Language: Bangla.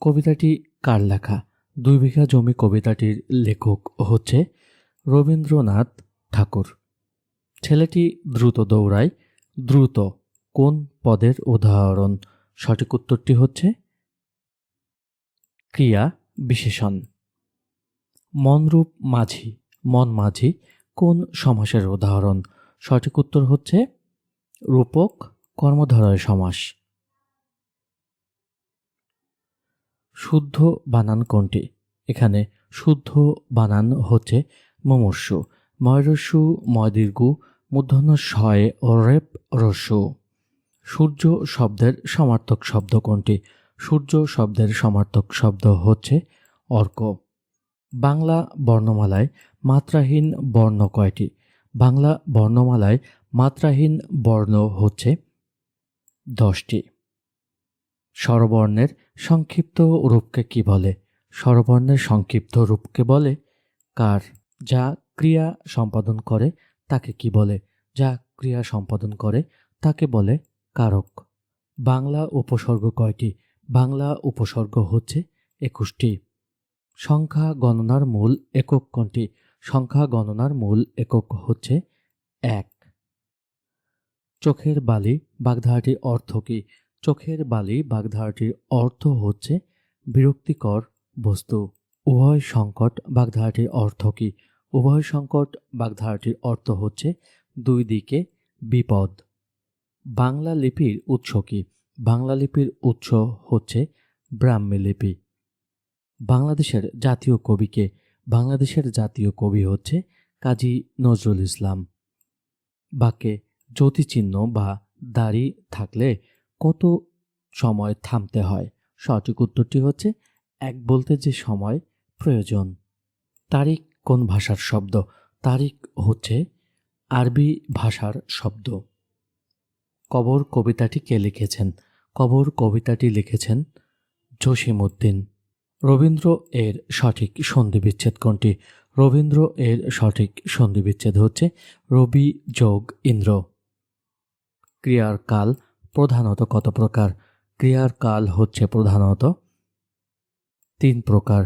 কবিতাটি কার লেখা? দুই বিঘা জমি কবিতাটির লেখক হচ্ছে রবীন্দ্রনাথ ঠাকুর। ছেলেটি দ্রুত দৌড়ায়, দ্রুত কোন পদের উদাহরণ? সঠিক উত্তরটি হচ্ছে ক্রিয়া বিশেষণ। মনরূপ মাঝি, মন মাঝি কোন সমাসের উদাহরণ? সঠিক উত্তর হচ্ছে রূপক কর্মধারয় সমাস। শুদ্ধ বানান কোনটি? এখানে শুদ্ধ বানান হচ্ছে মুমূর্ষু ময়রস্যু, ময়দীর্ঘু, মূর্ধন্য শয়ে ও রেপ রস্যু। সূর্য শব্দের সমার্থক শব্দ কোনটি? সূর্য শব্দের সমার্থক শব্দ হচ্ছে অর্ক। বাংলা বর্ণমালায় মাত্রাহীন বর্ণ কয়টি? বাংলা বর্ণমালায় মাত্রাহীন বর্ণ হচ্ছে দশটি। স্বরবর্ণের সংক্ষিপ্ত রূপকে কি বলে? স্বরবর্ণের সংক্ষিপ্ত রূপকে বলে কার? যা ক্রিয়া সম্পাদন করে, তাকে কি বলে? যা ক্রিয়া সম্পাদন করে, তাকে বলে কারক। বাংলা উপসর্গ কয়টি? বাংলা উপসর্গ হচ্ছে একুশটি। সংখ্যা গণনার মূল একক কোনটি? সংখ্যা গণনার মূল একক হচ্ছে এক। চোখের বালি, বাগধারাটির অর্থ কি? চোখের বালি বাগধারাটির অর্থ হচ্ছে বিরক্তিকর বস্তু। উভয় সংকট বাগধারাটির অর্থ কি? উভয় সংকট বাগধারাটির অর্থ হচ্ছে দুই দিকে বিপদ। বাংলা লিপির উৎস কি? বাংলা লিপির উৎস হচ্ছে ব্রাহ্মী লিপি। বাংলাদেশের জাতীয় কবিকে বাংলাদেশের জাতীয় কবি হচ্ছে কাজী নজরুল ইসলাম। বাক্যে জ্যোতিচিহ্ন বা দাড়ি থাকলে কত সময় থামতে হয়? সঠিক উত্তরটি হচ্ছে এক বলতে যে সময় প্রয়োজন। তারিখ কোন ভাষার শব্দ? তারিখ হচ্ছে আরবি ভাষার শব্দ। কবর কবিতাটি কে লিখেছেন? কবর কবিতাটি লিখেছেন জসিমউদ্দিন। রবীন্দ্র এর সঠিক সন্ধিবিচ্ছেদ কোনটি? রবীন্দ্র এর সঠিক সন্ধিবিচ্ছেদ হচ্ছে রবি যোগ ইন্দ্র। ক্রিয়ার কাল প্রধানত কত প্রকার ক্রিয়ার কাল হচ্ছে প্রধানত তিন প্রকার।